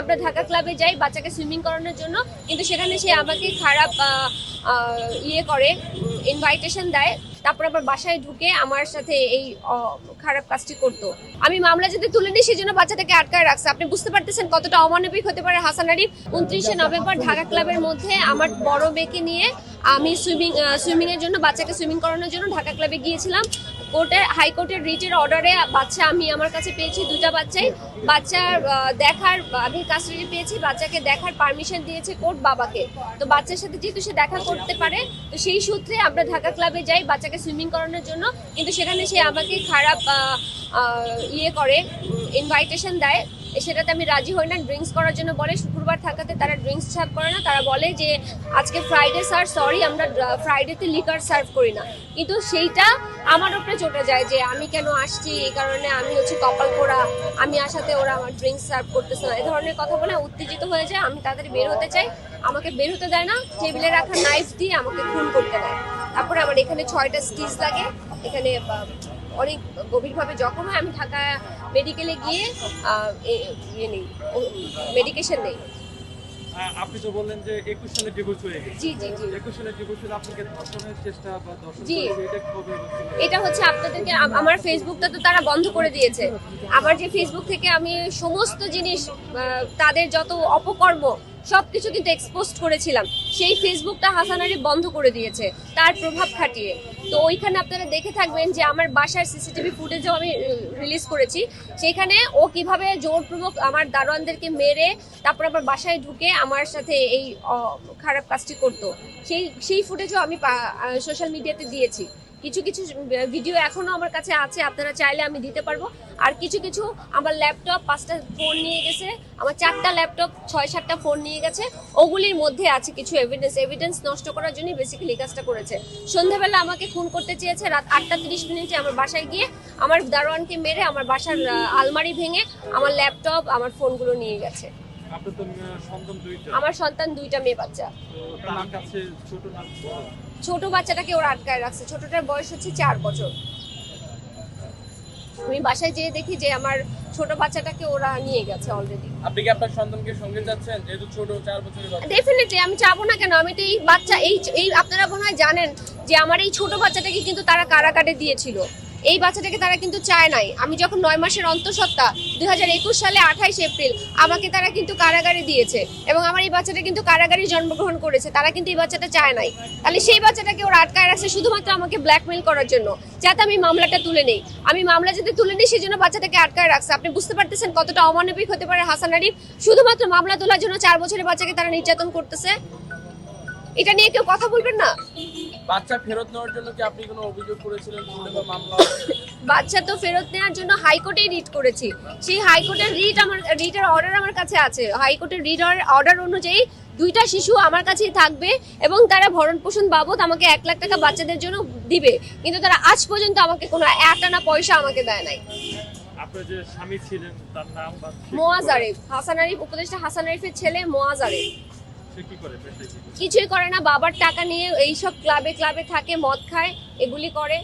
আমরা ঢাকা ক্লাবে যাই, বাচ্চাকে সুইমিং করানোর জন্য। কিন্তু সেখানে সে আমাকে খারাপ ইয়ে করে ইনভাইটেশন দেয়। তারপর আবার বাসায় ঢুকে আমার সাথে এই খারাপ কাজটি করতো। আমি মামলা যদি তুলে নিই সেই জন্য বাচ্চাটাকে আটকায় রাখছে। আপনি বুঝতে পারতেছেন কতটা অমানবিক হতে পারে হাসান আরিফ? উনত্রিশে নভেম্বর ঢাকা ক্লাবের মধ্যে আমার বড় মেয়েকে নিয়ে আমি সুইমিং সুইমিং এর জন্য, বাচ্চাকে সুইমিং করানোর জন্য ঢাকা ক্লাবে গিয়েছিলাম। কোর্টের হাইকোর্টের রিটের অর্ডারে বাচ্চা আমি আমার কাছে পেয়েছি দুটা বাচ্চাই। বাচ্চার দেখার, আমি কাস্টাডি পেয়েছি, বাচ্চাকে দেখার পারমিশন দিয়েছে কোর্ট বাবাকে। তো বাচ্চার সাথে যেহেতু সে দেখা করতে পারে, তো সেই সূত্রে আমরা ঢাকা ক্লাবে যাই বাচ্চাকে সুইমিং করানোর জন্য। কিন্তু সেখানে সে আমাকে খারাপ ইয়ে করে ইনভাইটেশন দেয়, সেটাতে আমি রাজি হই না ড্রিঙ্কস করার জন্য বলে, শুক্রবার থাকাতে তারা ড্রিঙ্কস সার্ভ করে না। তারা বলে যে, আজকে ফ্রাইডে স্যার সরি আমরা ফ্রাইডেতে লিকার সার্ভ করি না। কিন্তু সেইটা আমার উপরে চটে যায় যে, আমি কেন আসছি? এই কারণে আমি হচ্ছে কপাল পোড়া, আমি আসাতে ওরা আমার ড্রিঙ্কস সার্ভ করতেছে না। এ ধরনের কথা বলে উত্তেজিত হয়ে যায়, আমি তাড়াতাড়ি বের হতে চাই। আমাকে বের হতে দেয় না, টেবিলে রাখা নাইফ দিয়ে আমাকে খুন করতে দেয়। তারপরে আমার এখানে ছয়টা স্টিচ লাগে, এখানে অনেক গভীরভাবে জখম হয়। আমি ঢাকা মেডিকেলে গিয়ে ইয়ে নেই মেডিকেশন নেই আপনি তো বললেন যে একুশ সালে ডিভোর্স হয়ে গেছে। জি জি সালে ডিভোর্স হলে আপনাকে ধর্ষণের চেষ্টা বা ধর্ষণ এটা কবে এটা হচ্ছে আপনাদেরকে আমার ফেসবুকটা তো তারা বন্ধ করে দিয়েছে। আমার যে ফেসবুক থেকে আমি সমস্ত জিনিস তাদের যত অপকর্ম সবকিছু কিন্তু এক্সপোজ করেছিলাম। সেই ফেসবুকটা হাসান বন্ধ করে দিয়েছে, তার প্রভাব খাটিয়ে। তো ওইখানে আপনারা দেখে থাকবেন যে আমার বাসার সিসিটিভি ফুটেজও আমি রিলিজ করেছি। সেখানে ও কীভাবে জোরপূর্বক আমার দারোয়ানদেরকে মেরে, তারপর আবার বাসায় ঢুকে আমার সাথে এই খারাপ কাজটি করতো। সেই সেই ফুটেজও আমি সোশ্যাল মিডিয়াতে দিয়েছি। কিছু কিছু ভিডিও এখনও আমার কাছে আছে আপনারা চাইলে আমি দিতে পারব। আর কিছু কিছু আমার ল্যাপটপ পাঁচটা ফোন নিয়ে গেছে আমার চারটা ল্যাপটপ ছয় সাতটা ফোন নিয়ে গেছে ওগুলির মধ্যে আছে কিছু এভিডেন্স এভিডেন্স নষ্ট করার জন্যই বেসিক্যালি কাজটা করেছে। সন্ধ্যাবেলা আমাকে খুন করতে চেয়েছে রাত আটটা তিরিশ মিনিটে আমার বাসায় গিয়ে আমার দারোয়ানকে মেরে আমার বাসার আলমারি ভেঙে আমার ল্যাপটপ আমার ফোনগুলো নিয়ে গেছে। আমার সন্তান দুইটা মেয়ে বাচ্চা। ছোট বাচ্চাটাকে ওরা আটকায় রাখছে। ছোটটার বয়স হচ্ছে চার বছর। আমি বাসায় যেয়ে দেখি যে আমার ছোট বাচ্চাটাকে ওরা নিয়ে গেছে অলরেডি আপনি কি আপনার সন্তানকে সঙ্গে যাচ্ছেন? যেহেতু ছোট চার বছরের বাচ্চা। ডেফিনেটলি আমি চাবো না কেন? আমি তো এই বাচ্চা এই এই আপনারা মনে হয় জানেন যে আমার এই ছোট বাচ্চাটাকে কিন্তু তারা কারাকাটে দিয়েছিল। এই বাচ্চাটাকে তারা কিন্তু চায় নাই। আমি যখন নয় মাসের অন্তঃসত্ত্বা দুই হাজার একুশ সালে আঠাইশ এপ্রিল আমাকে তারা কিন্তু কারাগারে দিয়েছে এবং আমার এই বাচ্চাটা কিন্তু কারাগারে জন্মগ্রহণ করেছে, তারা কিন্তু এই বাচ্চাটা চায় নাই। তাহলে সেই বাচ্চাটাকে ওরা আটকায় রাখছে শুধুমাত্র আমাকে ব্ল্যাকমেল করার জন্য, যাতে আমি মামলাটা তুলে নেই। আমি মামলা যদি তুলে নিই সেই জন্য বাচ্চাটাকে আটকায় রাখছে। আপনি বুঝতে পারতেছেন কতটা অমানবিক হতে পারে হাসান আরিফ? শুধুমাত্র মামলা তোলার জন্য চার বছরের বাচ্চাকে তারা নির্যাতন করতেছে? এটা নিয়ে কেউ কথা বলবেন না? বাচ্চা ফেরত নেওয়ার জন্য কি আপনি কোনো অভিযোগ করেছিলেন বা মামলা? বাচ্চা তো ফেরত নেওয়ার জন্য হাইকোর্টে রিট করেছি। সেই হাইকোর্টের রিট আমার রিটের অর্ডার আমার কাছে আছে। হাইকোর্টের রিট অর্ডার অনুযায়ী দুইটা শিশু আমার কাছেই থাকবে এবং তারা ভরণ পোষণ বাবদ আমাকে এক লাখ টাকা বাচ্চাদের জন্য দিবে। কিন্তু তারা আজ পর্যন্ত আমাকে কোনো এক আনা পয়সা আমাকে দেয় নাই। আপনার যে স্বামী ছিলেন তার নাম মোয়াজ আরিফ হাসান আরিফ উপদেষ্টা হাসান আরিফের ছেলে মোয়াজ আরিফ। কিছুই করে না বাবার টাকা নিয়ে এইসব ক্লাবে ক্লাবে থাকে মদ খায় এগুলি করে।